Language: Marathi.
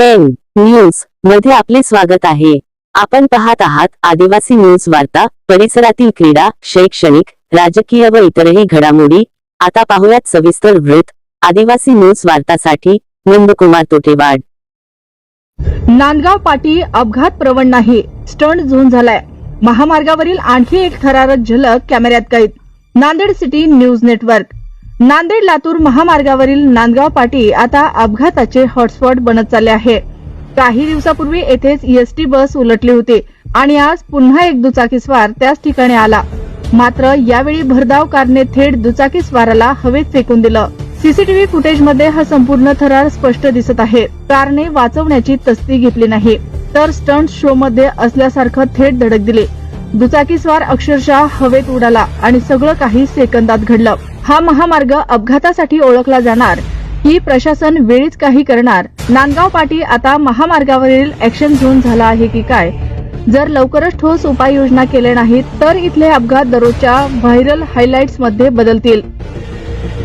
एन न्यूजमध्ये आपले स्वागत आहे. आपण पाहत आहात आदिवासी न्यूज वार्ता परिसरातील क्रीडा शैक्षणिक राजकीय व इतरही घडामोडी. आता पाहूयात सविस्तर वृत्त. आदिवासी न्यूज वार्तासाठी नंदकुमार तोटेवाड. नांदगाव पाटी अपघात प्रवण नाही. स्टंट झोन झालाय. महामार्गावरील आणखी एक थरारक झलक कॅमेऱ्यात कैद. Nanded city news network Nanded Latur महामार्गावरील नांदगाव पाटी आता अपघाताचे हॉटस्पॉट बनत चालले आहे. काही दिवसापूर्वी येथेच एसटी बस उलटली होती आणि आज पुन्हा एक दुचाकीस्वार त्याच ठिकाणी आला. मात्र यावेळी भरधाव कारने थेट दुचाकीस्वाराला हवेत फेकून दिलं. सीसीटीव्ही फुटेजमध्ये हा संपूर्ण थरार स्पष्ट दिसत आहे. कारने वाचवण्याची तस्ती घेतली नाही तर स्टंट शो मध्ये असल्यासारखं थेट धडक दिली. दुचाकीस्वार अक्षरशः हवेत उडाला आणि सगळं काही सेकंदात घडलं. हा महामार्ग अपघातासाठी ओळखला जाणार. ही प्रशासन वेळीच काही करणार. नांदगाव पाटी आता महामार्गावरील ऍक्शन झोन झाला आहे की काय? जर लवकरच ठोस उपाययोजना केल्या नाहीत तर इथले अपघात दररोजच्या व्हायरल हायलाइट्समध्ये बदलतील.